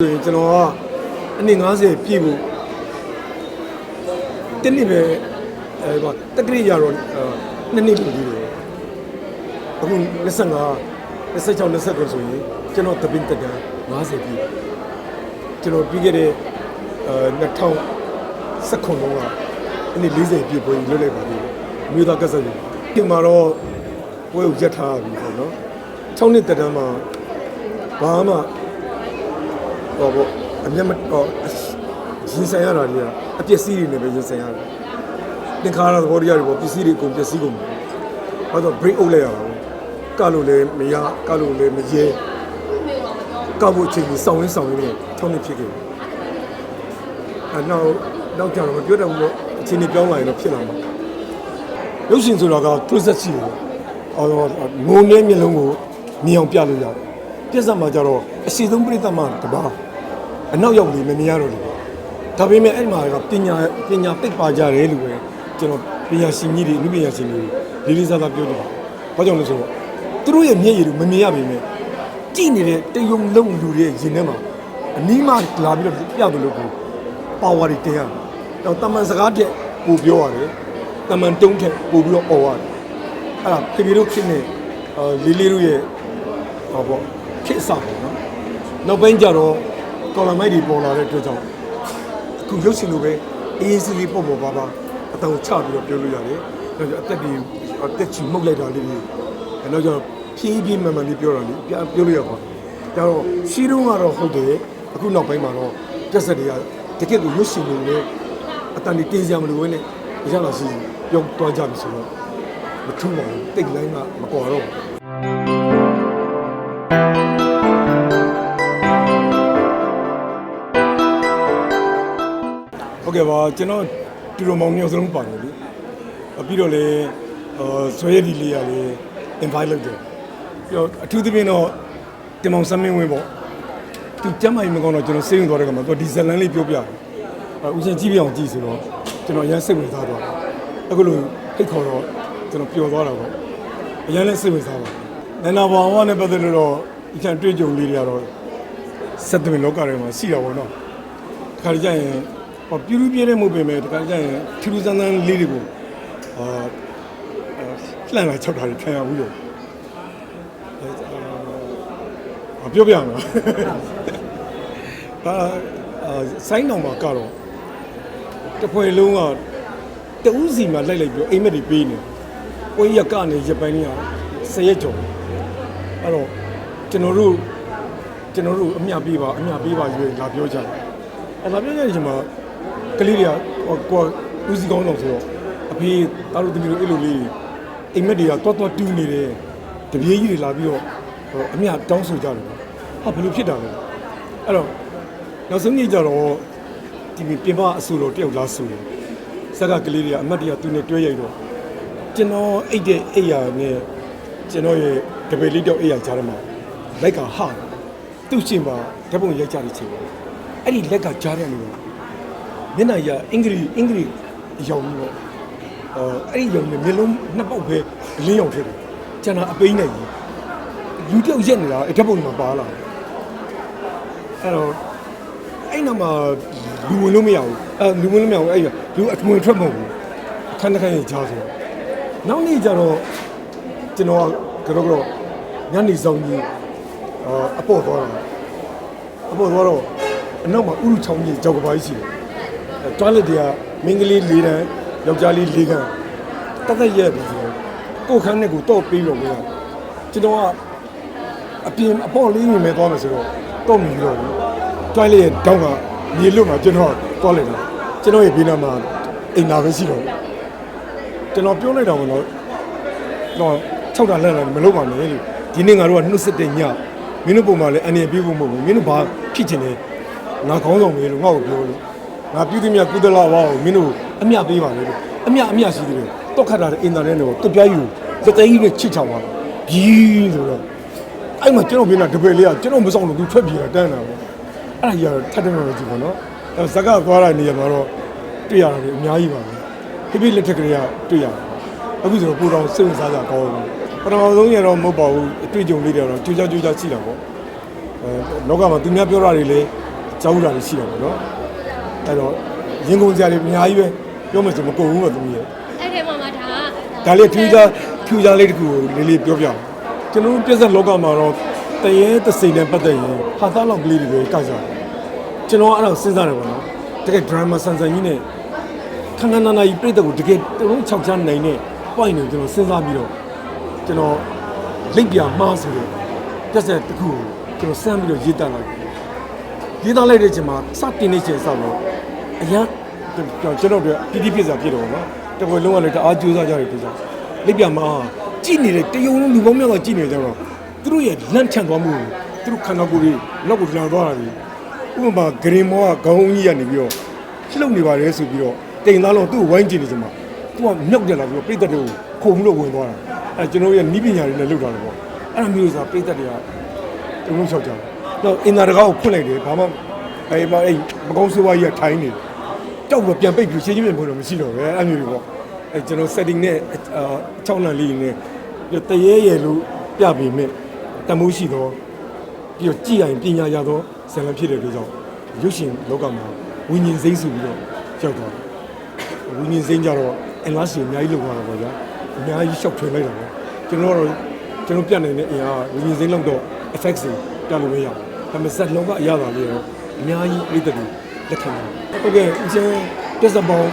ဆိုရင်ကျွန်တော်ကအနည်း90ပြည့်ဖို့တစ်နှစ်ပဲအဲဘာတက္ကရာရတော့အဲနှစ်နှစ်ပြည့်သေးတယ်အခု25 26 29ဆိုရင်ကျွန်တော်တပင်းတက်က50ပြည့်ကျွန်တော်ပြီးခဲ့တဲ့အဲ2019လုံးကအနည်း40ပြည့်ပွဲလွတ်လိုက်ပါသေးတယ်မြို့သားကစားကြီးဒီမှာတော့ပွဲကိုရက်ထားပြီပေါ့နော်6နှစ်တက်တန်းမှာဘာမှ ဟောပေါ့အမျက်မတော့ရင်ဆိုင်ရတာကြီးကအပျက်စီးတွေနဲ့ပဲရင်ဆိုင်ရတယ်သင်္ခါရသဘောတရားတွေပေါ့ပစ္စည်းတွေအကုန်ပျက်စီးကုန်တယ်ဟောတော့ break out လိုက်ရတာပေါ့ကလို့လည်းမရကလို့လည်းမရဲကဖို့အချိန်ကြီးစောင်းရင်းစောင်းရင်းနဲ့ထုံးနေဖြစ်ခဲ့တယ်အဲနောက်နောက်ကြတော့မပြောတော့ဘူးပေါ့အချိန်ကြီးပြောင်းလာရင်တော့ဖြစ်လာမှာရုပ်ရှင်ဆိုတာက process ရှိတယ်အော်ငုံနေမျက်လုံးကိုမြင်အောင်ပြလို့ရတယ်ပြဿနာမှာကြတော့အစီအဆုံးပြိတ္တမှာတပါး အနောက်ရောက်နေမမြင်ရတော့ဘူးဒါပေမဲ့အဲ့မှာကပညာပညာသိပ်ပါကြတယ်လို့ပဲကျွန်တော်ပညာရှင်ကြီးတွေအမှုပညာရှင်တွေလေးလေးစားစားပြောတယ်ဘာကြောင့်လဲဆိုတော့သူတို့ရဲ့မျက်ရည်တွေမမြင်ရပေမဲ့ကြည့်နေတဲ့တယုံလုံးလူတွေရဲ့ရင်ထဲမှာအနီးမှလာပြီးတော့ပြတယ်လို့ကိုပါဝါတွေတင်ရတယ်တော့တမန်စကားတဲ့ပို့ပြောရတယ်တမန်တုံးထက်ပို့ပြီးတော့អော်ရတယ်အဲ့ဒါဖေဖေတို့ဖြစ်နေအာလေးလေးတို့ရဲ့ဟောပေါ့ခစ်အစပေါ့နော်နောက်ပိုင်းကျတော့ ကော်လာမိုက်တွေပေါ်လာတဲ့အတွက်ကြောင့်အခုရုပ်ရှင်လိုပဲအေးအေးဆေးလေးပေါ့ပေါ့ပါပါအတောင်ချပြီးတော့ပြောလို့ရတယ်။နောက်ကျအသက်ကြီးအသက်ကြီးမှုတ်လိုက်တာလေးတွေအဲနောက်ကျတော့ဖြည်းဖြည်းမှန်မှန်လေးပြောတာလေးပြပြောလို့ရပါဘူး။ဒါတော့ရှိတုန်းကတော့ဟုတ်တယ်အခုနောက်ပိုင်းမှာတော့ပြက်ဆက်တွေကတကယ့်ကိုရုပ်ရှင်လိုလေအတန်ကြီးတင်းစရာမလိုဘဲနဲ့ရလာစီပြောသွားကြပြီဆိုတော့မထူးပါဘူးတိတ်လိုင်းကမကွာတော့ဘူး တ်ကဲ့ပါကျွန်တော်တူတော်မောင်မျိုးစလုံးပါတယ်လေအပြီးတော့လေအာဆွဲရည်လေးရလေ invite လုပ်တယ်ပြီးတော့အထူးသဖြင့်တော့တင်မောင်စမ်းမင်းဝင်းပေါ့သူကျမ်းမာရေးမကောင်းတော့ကျွန်တော်စိတ်ဝင်သွားတဲ့ကမှာသူဒီဇလန်လေးပြောပြတယ်အဲဦးရှင်ကြည့်ပြအောင်ကြည့်ဆိုတော့ကျွန်တော်အရင်စိတ်ဝင်စားသွားတယ်အခုလိုဖိတ်ခေါ်တော့ကျွန်တော်ပျော်သွားတာပေါ့အရင်လည်းစိတ်ဝင်စားပါနန္နာဘောင်ဝနဲ့ပတ်သက်လို့တော့ဒီချန်တွေ့ကြုံလေးတွေကတော့စက်တမင်လောကထဲမှာရှိတာပေါ့နော်တခါကြရင် ဟောပြူးပြူးပြဲတဲ့မှုပင်မဲ့တခါကြရင်ထူးထူးဆန်းဆန်းလေးတွေကိုအာလှန်လာချက်တာတွေခံရဘူးလို့အာပြောပြရမှာအာအာဆိုင်းတော်မှာကတော့တစ်ဖွဲလုံးကတဦးစီမှာလိုက်လိုက်ပြီးအိမ်မက်တွေပေးနေကိုကြီးကကနေရပိုင်းလေးကဆယ်ရက်ကျော်အဲ့တော့ကျွန်တော်တို့ကျွန်တော်တို့အမြပေးပါအမြပေးပါရွေးလာပြောကြတယ်အဲ့ဒါပြောရရင်မှာ ကလေးတွေကဟိုကိုဦးစီးကောင်းတော့ဆိုတော့အဖေတားလို့တမီးတို့အဲ့လိုလေးအိမ်မက်တွေကတွတ်တွတ်တူးနေတယ်တပြေးကြီးတွေလာပြီးတော့ဟိုအမြတောင်းဆိုကြတယ်ဟာဘယ်လိုဖြစ်တာလဲအဲ့တော့နောက်ဆုံးကြီးကြတော့ဒီပြင်ပအဆူတော်တယောက်လာဆူတယ်စက်ကကလေးတွေကအမတ်တွေကသူနဲ့တွဲရိုက်တော့ကျွန်တော်အိတ်တဲ့အိယာနဲ့ကျွန်တော်ရဲ့တပည့်လေးတယောက်အိယာကြားထဲမှာလိုက်ကဟာသူ့ရှင်ပါဓာတ်ပုံရိုက်ကြတဲ့ချိန်ပါအဲ့ဒီလက်ကကြားတဲ့လူ မျက်နှာရအင်္ဂလိပ်အင်္ဂလိပ်ရောင်ပြီးတော့အော်အဲ့ဒီရောင်နဲ့မျက်လုံးနှစ်ပေါက်ပဲအလင်းရောင်ဖြစ်တယ်ကျန်တာအပိန်းနဲ့ကြီးလူတယောက်ရက်နေတာအဲ့ဓာတ်ပုံမှာပါလာတယ်အဲ့တော့အဲ့နောက်မှာလူဝင်လို့မရဘူးအဲလူဝင်လို့မရဘူးအဲ့လူအထွင်ထွက်မဟုတ်ဘူးအခန်းတစ်ခန်းကြီးကြားဆိုနောက်နေ့ကျတော့ကျွန်တော်ကတော့ကတော့ညနေဆောင်ကြီးအာအပေါ်သွားတာအပေါ်သွားတော့အနောက်မှာဥရုချောင်းကြီးကြောက်ကပါကြီးရှိတယ် အဲတွားလက်တွေကမင်းကလေး၄တန်းယောက်ျားလေး၄ခန်းတက်တက်ရက်ပြီဆိုတော့ကိုယ်ခန်းနဲ့ကိုတော့ပြီးတော့မရကျွန်တော်ကအပြင်အပေါ်လေးမြင်မဲ့သွားမယ်ဆိုတော့တော့မြင်တော့ဘူးတွားလက်ရဲ့တောင်းကမြေလွတ်မှာကျွန်တော်သွားလိုက်တာကျွန်တော်ရဲ့ဘေးနားမှာအိမ်နာပဲရှိတော့ကျွန်တော်ပြောလိုက်တာကတော့တော့၆တာလက်လည်းမလုပ်ပါနဲ့လို့ဒီနေ့ငါတို့ကနှုတ်ဆက်တဲ့ညမင်းတို့ပုံမှန်လည်းအနေပြေဖို့မဟုတ်ဘူးမင်းတို့ဘာဖြစ်ချင်လဲငါခေါင်းဆောင်ပဲလို့ငါ့ကိုပြောလို့ ငါပြုသည်မြတ်ကုသလဝါကိုမင်းတို့အမြပေးပါလေလို့အမြအမြရှိသေးတယ်တော့ခတ်တာတဲ့အင်တာနက်တော့တပြားယူတသိန်းနဲ့ချစ်ချောင်းပါကြီးဆိုတော့အဲ့မှာကျွန်တော်ပြင်တာတပည့်လေးကကျွန်တော်မဆောင်လို့သူထွက်ပြေးတာတန်းတာပေါ့အဲ့ဒါကြီးကတော့ထပ်တယ်လို့ကြည့်ပါတော့အဲဇက်ကသွားတဲ့နေရာမှာတော့တွေ့ရတယ်အများကြီးပါပဲဖိဖိလက်ထက်ကလေးကတွေ့ရတယ်အခုဆိုတော့ပူတော်စိတ်ဝင်စားကြကောင်းတယ်ပထမဆုံးရတော့မဟုတ်ပါဘူးအတွေ့အကြုံလေးတွေတော့ကြိုးကြကြိုးကြရှိတာပေါ့အဲလောကမှာသူများပြောတာတွေလည်းကြောက်တာတွေရှိတယ်ပေါ့နော် အဲ့တော့ရင်ကုန်စရာတွေအများကြီးပဲပြောမှဆိုမကုန်ဘူးပေါ့သမီးရဲ့အဲ့ဒီမှာမှဒါကဒါလေးထူးခြားထူးခြားလေးတစ်ခုကိုလေးလေးပြောပြအောင်ကျွန်တော်တို့ပြဿနာလောကမှာတော့တရေတစိမ့်နဲ့ပတ်သက်ရင်ဟာသားလောက်ကလေးတွေပဲကောက်ကြတယ်ကျွန်တော်အဲ့ဒါကိုစဉ်းစားတယ်ပေါ့နော်တကယ် drama ဆန်ဆန်ကြီးနဲ့ခဏနာနာကြီးပြည့်တဲ့ကိုတကယ်တုံးချောက်ချနိုင်တဲ့ point ကိုကျွန်တော်စဉ်းစားပြီးတော့ကျွန်တော်လိပ်ပြမှားဆိုတော့ပြဿနာတစ်ခုကိုကျွန်တော်စမ်းပြီးတော့ရေးတတ်လိုက်ရေးသားလိုက်တဲ့အချိန်မှာစတင်နေချိန်ဆောက်တော့ အရင်ကျွန်တော်တို့ပြည်တိပြစ္စာဖြစ်တော့ဗောနော်တကွယ်လုံးကလည်းတအားကြိုးစားကြတယ်ပြစ္စာလိပ်ပြမှားကြည့်နေတဲ့တယုံလုံးလူပေါင်းများစွာကြည့်နေကြတော့သူတို့ရဲ့လန့်ချန့်သွားမှုကိုသူတို့ခန္ဓာကိုယ်ကြီးလောက်ကိုလှန်သွားတာဒီဥပမာဂရင်မောကခေါင်းကြီးကနေပြီးတော့လှုပ်နေပါတယ်ဆိုပြီးတော့တိမ်သားလုံးသူ့ကိုဝိုင်းကြည့်နေကြမှာသူကမြောက်တယ်လာပြီးတော့ပြိတ္တတွေကိုခုံပြီးတော့ဝင်သွားတာအဲကျွန်တော်ရဲ့နီးပညာတွေနဲ့လှုပ်တာတော့ပေါ့အဲ့လိုမျိုးဆိုပြိတ္တတွေကတုံလုံးလျှောက်ကြတယ်။တော့အင်တာတကားကိုဖွင့်လိုက်တယ်ဘာမှအဲမအဲမကောင်းဆိုးဝါးကြီးကထိုင်းနေတယ်။ ကြောက်တော့ပြန်ပိတ်ပြီးရှင်းချင်းပြန်ဖို့တော့မရှိတော့ပဲအဲ့မျိုးတွေပေါ့အဲ့ကျွန်တော် setting နဲ့အချောင်းလန်လေးနဲ့ပြီးတရေရယ်လို့ပြပေမဲ့တမိုးရှိတော့ပြီးတော့ကြည်ရင်ပညာရတော့ဇာလံဖြစ်တဲ့လူကြောင့်ရုပ်ရှင်လောကမှာဝိညာဉ်စိမ့်ဆိုပြီးတော့ရောက်သွားတယ်ဝိညာဉ်စိမ့်ကြတော့အလားစီအများကြီးလောက်သွားတာပေါ့ဗျာအများကြီးရှောက်ထွေလိုက်တာပေါ့ကျွန်တော်ကတော့ကျွန်တော်ပြနိုင်တဲ့အင်အားဝိညာဉ်စိမ့်လောက်တော့ effects တွေပြလို့မရဘူးဒါပေမဲ့ဇက်လောကအရသာလေးတော့အများကြီးပြည့်တယ် လက်ခံတယ်။ဟုတ်ကဲ့အချင်းပြဿနာပေါင်း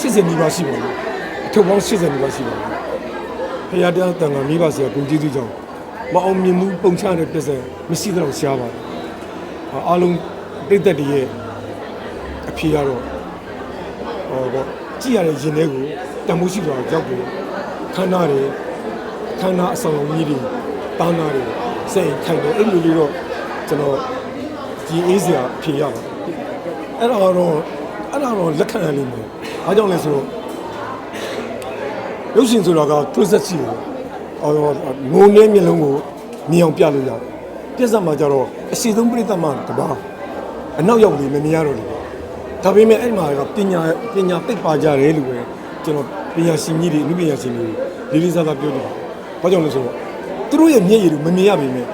80နီးပါးရှိပါဘူး။အထုပ်ပေါင်း80နီးပါးရှိပါဘူး။ဖရာတရားတန်ခါမိဘဆရာကိုကျေးဇူးကြောင့်မအောင်မြင်မှုပုံချတဲ့ပြဿနာမရှိတော့ရှားပါတယ်။အားလုံးပြည့်တဲ့ရဲ့အဖြေကတော့ဟောပေါ့ကြည့်ရတဲ့ရင်ထဲကိုတန်ဖိုးရှိသွားရောက်ပြီးခန္ဓာတွေခန္ဓာအဆောင်ကြီးတွေတောင်းတာတွေစိတ်ခိုင်တယ်အဲ့လိုလေးတော့ကျွန်တော်ဒီအေးစရာဖြေရပါ အဲ့ဒါတော့အဲ့ဒါတော့လက်ခံရလိမ့်မယ်။ဘာကြောင့်လဲဆိုတော့ရုပ်ရှင်ဆိုတာက process ရှိတယ်။အော်ငုံနေမျက်လုံးကိုမြင်အောင်ပြလို့ရတယ်။ပြဿနာမှာကျတော့အစီအဆုံးပြိတ္တမတပါအနောက်ရောက်နေမမြင်ရတော့ဘူး။ဒါပေမဲ့အဲ့မှာကပညာပညာသိပ်ပါကြတယ်လို့ပဲကျွန်တော်ပညာရှင်ကြီးတွေအမှုပညာရှင်တွေလေးလေးစားစားပြောတယ်။ဘာကြောင့်လဲဆိုတော့သူတို့ရဲ့မျက်ရည်တွေမမြင်ရပေမဲ့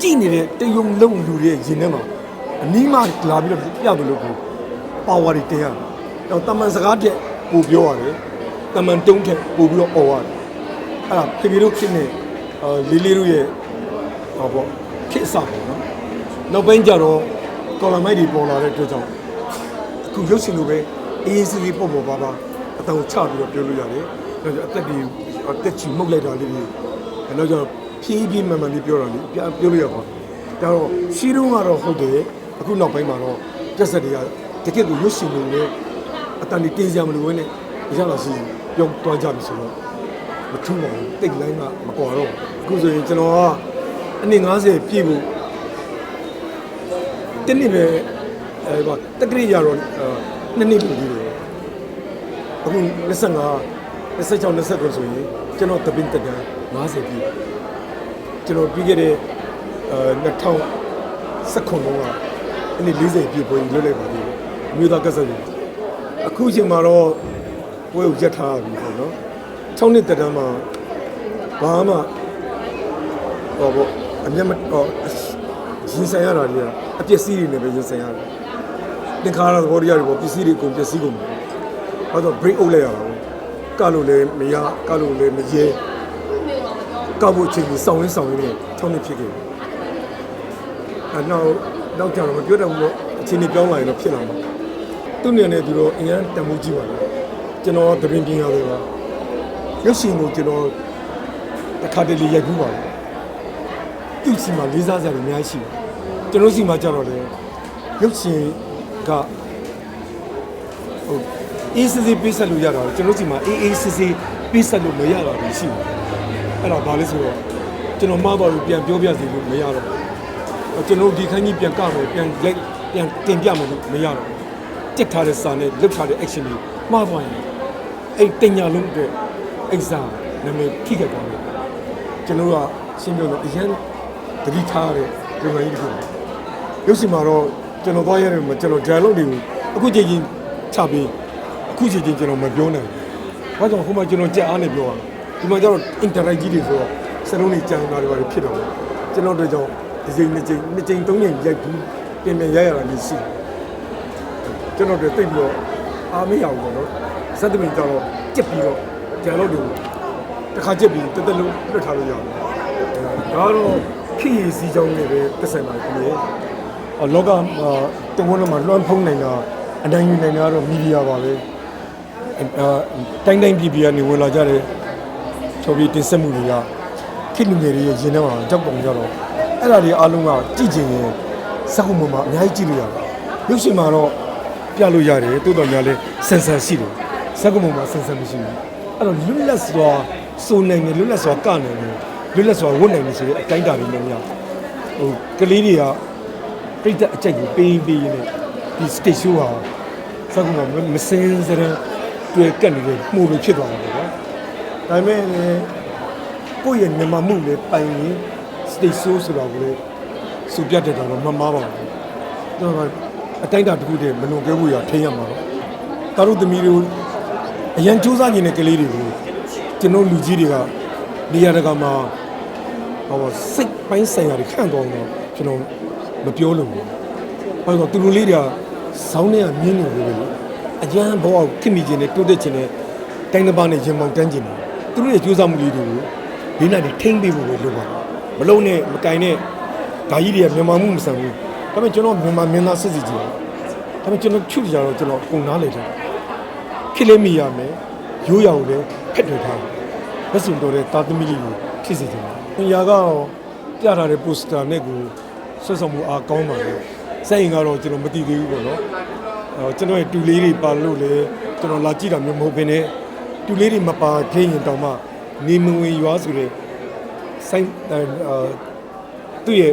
ကြည့်နေတဲ့တယုံလုံးလူတွေရဲ့ရင်ထဲမှာ အနီးမှလာပြီးတော့ပြတယ်လို့ကိုပါဝါတွေတင်ရတယ်။တော့တမန်စကားတဲ့ပို့ပြောရတယ်။တမန်တုံးတဲ့ပို့ပြီးတော့អော်ရတယ်။အဲ့ဒါဖေဖေတို့ဖြစ်နေအာလေးလေးတို့ရဲ့ဟောပေါ့ခစ်အစပေါ့နော်။နောက်ပိုင်းကျတော့ကော်လမိုက်တွေပေါ်လာတဲ့အတွက်ကြောင့်အခုရုပ်ရှင်လိုပဲအေးအေးဆေးဆေးပေါ့ပေါ့ပါပါအတောင်ချပြီးတော့ပြောလို့ရတယ်။နောက်ကျအသက်တွေအသက်ချီမှုတ်လိုက်တာလေးတွေအဲ့တော့ကျတော့ဖြည်းဖြည်းမှန်မှန်လေးပြောတာလေးပြပြောလို့ရပါဘူး။ဒါတော့ရှိတုန်းကတော့ဟုတ်တယ် အခုနောက်ပိုင်းမှာတော့ကျက်ဆက်တွေကတကယ့်ကိုရုပ်ရှင်လိုနဲ့အတန်တွေတင်းစရာမလိုဘဲနဲ့ရလာစီပြောင်းသွားကြပြီဆိုတော့မထူးပါဘူးတိတ်လိုင်းကမကွာတော့ဘူးအခုဆိုရင်ကျွန်တော်ကအနည်း90ပြည့်ဖို့တနည်းပဲအဲဘာတက္ကရီရတော့နှစ်နှစ်ပြည့်တယ်အခု25 26 29ဆိုရင်ကျွန်တော်တပင်းတက်တန်း90ပြည့်ကျွန်တော်ပြီးခဲ့တဲ့အဲ2019ခုလုံးက အနည်း40ပြည့်ပွဲလွတ်လိုက်ပါသေးတယ်အမျိုးသားကစားရင်အခုချိန်မှာတော့ပွဲကိုရက်ထားပြီပေါ့နော်6နှစ်တက်တန်းမှာဘာမှဟောပေါ့အမျက်မဟောရင်ဆိုင်ရတာတွေကအပျက်စီးတွေနဲ့ပဲရင်ဆိုင်ရတယ်သင်္ခါရသဘောတရားတွေပေါ့ပစ္စည်းတွေအကုန်ပျက်စီးကုန်တယ်ဟောတော့ break out လိုက်ရတာပေါ့ကလို့လည်းမရကလို့လည်းမရဲကောက်ဖို့အချိန်ကြီးစောင်းရင်းစောင်းရင်းနဲ့6နှစ်ဖြစ်ခဲ့တယ်အဲနောက် နောက်ကြတော့မပြောတော့ဘူးပေါ့အချိန်ကြီးပြောင်းလာရင်တော့ဖြစ်လာမှာသူ့နေနဲ့သူတော့အရင်တန်ဖိုးကြီးပါလေကျွန်တော်သပင်ပြင်းရတယ်ပါရုပ်ရှင်ကိုကျွန်တော်တစ်ခါတလေရိုက်ဘူးပါလေသူ့စီမှာလေးစားစရာတွေအများကြီးရှိတယ်ကျွန်တော်စီမှာကြတော့လေရုပ်ရှင်ကဟုတ်အေးစစ်စစ်ပေးဆက်လို့ရတာကျွန်တော်စီမှာအေးအေးစစ်စစ်ပေးဆက်လို့မရတာတွေရှိတယ်အဲ့တော့ဘာလဲဆိုတော့ကျွန်တော်မှားပါလို့ပြန်ပြောပြစီလို့မရတော့ဘူး ကျွန်တော်ဒီခန်းကြီးပြန်ကမယ်ပြန်လက်ပြန်တင်ပြမယ်လို့မရတော့ဘူးတက်ထားတဲ့စာနဲ့လုတ်ထားတဲ့ action တွေမှားသွားရင်အဲ့တင်ညာလုံးအတွက် exam နာမည်ထိခိုက်သွားတယ်ကျွန်တော်ကရှင်းပြောတော့အရင်တတိထားတဲ့ဒီလိုကြီးတခုရုပ်ရှင်မှာတော့ကျွန်တော်သွားရတယ်မှာကျွန်တော် dialogue တွေကိုအခုချိန်ချင်းချပြီးအခုချိန်ချင်းကျွန်တော်မပြောနိုင်ဘူးဘာကြောင့်ဟိုမှာကျွန်တော်ကြက်အားနဲ့ပြောရဒီမှာကျတော့ interact ကြီးတွေဆိုတော့စလုံးတွေကြံတာတွေပါဖြစ်တော့ကျွန်တော်တို့ကြောင့် ဒီချိန်နှစ်ချိန်နှစ်ချိန်သုံးချိန်ရိုက်ဘူးပြင်ပြင်ရိုက်ရတာလေးရှိတယ်ကျွန်တော်တို့တိတ်ပြီးတော့အားမရဘူးပေါ့နော်စက်တမင်ကြတော့ကြက်ပြီးတော့ကြံလို့တူတစ်ခါကြက်ပြီးတက်တက်လို့လွတ်ထားလို့ရတယ်ဒါကတော့ခေရစီကြောင်းနဲ့ပဲတက်ဆိုင်ပါခင်ဗျအော်လောကမှာတဝန်းလုံးမှာလွှမ်းဖုံးနိုင်တာအနိုင်ယူနိုင်တာကတော့မီဒီယာပါပဲအဲတိုင်းတိုင်းပြည်ပြည်ကနေဝင်လာကြတဲ့ချော်ပြီးတင်ဆက်မှုတွေကခေတ်လူငယ်တွေရဲ့ရင်ထဲမှာကြောက်ပုံကြတော့ အဲ့ဒါတွေအားလုံးကကြည့်ချင်ရင်စက်ခုမှမှာအများကြီးကြည့်လို့ရတယ်ရုပ်ရှင်မှာတော့ပြလို့ရတယ်တိုးတော်များလဲဆန်ဆန်ရှိတယ်စက်ခုမှမှာဆန်ဆန်မရှိဘူးအဲ့တော့လွတ်လပ်စွာစုံနိုင်တယ်လွတ်လပ်စွာကနိုင်တယ်လွတ်လပ်စွာဝတ်နိုင်တယ်ဆိုတဲ့အတိုင်းအတာတွေနဲ့များဟိုကလေးတွေကပြိတ္တအကြိုက်ကိုပေးပေးနေဒီ stage show ဟာစက်ခုမှမစင်းစတဲ့တွေ့ကက်နေတဲ့မှုလို့ဖြစ်သွားတယ်ကွာဒါပေမဲ့ကိုယ့်ရဲ့မြန်မာမှုလည်းပိုင်ရင် state show ဆိုတော့ကိုလေစူပြတ်တဲ့တော့မမားပါဘူး။ဒါကအတိုင်းအတာတစ်ခုတည်းမလွန်ကဲဖို့ရထိရမှာတော့တာတို့သမီးတို့အရန်စူးစမ်းနေတဲ့ကလေးတွေကိုကျွန်တော်လူကြီးတွေကနေရာတကာမှာဟောစိတ်ပိုင်းဆိုင်ရာတွေခန့်သွားတော့ကျွန်တော်မပြောလို့ဘူး။ဘာလို့လဲသူတို့လေးတွေကစောင်းနေတာမြင်းနေလို့လေအရန်ဘောအောင်ခင်မိခြင်းနဲ့တိုးတက်ခြင်းနဲ့တိုင်းတစ်ပါးနဲ့ရင်မောင်တန်းခြင်းတယ်သူတို့ရဲ့စူးစမ်းမှုလေးတွေကိုဒီနေ့ဒီထိမ့်ပေးဖို့ပဲလိုပါ မလုံးနဲ့မကင်နဲ့ဒါကြီးတွေကမြန်မာမှုမဆန်ဘူးဒါပေမဲ့ကျွန်တော်မြန်မာမင်းသားစစ်စီကြီးဒါပေမဲ့ကျွန်တော်ချုပ်ကြတော့ကျွန်တော်ပုံနာလေတယ်ခက်လေးမိရမယ်ရိုးရအောင်လည်းဖက်ထွေထားတယ်လက်စုံတော်တဲ့တာသမီလေးကိုဖြစ်စေချင်တယ်။ညာကတော့ပြထားတဲ့ပိုစတာနဲ့ကိုဆွတ်ဆောင်မှုအားကောင်းပါလေ။စိတ်ရင်ကတော့ကျွန်တော်မသိသေးဘူးပေါ့နော်။အဲကျွန်တော်ရဲ့တူလေးတွေပါလို့လေကျွန်တော်လာကြည့်တာမျိုးမဟုတ်ဘဲနဲ့တူလေးတွေမပါခဲ့ရင်တောင်မှနေမဝင်ရွာဆိုတဲ့ စိုင်းအာသူ့ရဲ့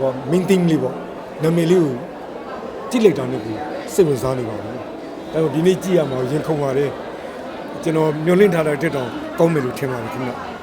ဟော maintain လေးပေါ့နာမည်လေးကိုကြည့်လိုက်တာနဲ့ကိုစိတ်ဝင်စားနေပါဘူး။ဒါပေမဲ့ဒီနေ့ကြည့်ရမှာရင်ခုန်ပါတယ်ကျွန်တော်မျောလင့်ထားတဲ့တက်တောင်ကောင်းမယ်လို့ထင်ပါတယ်ခင်ဗျာ။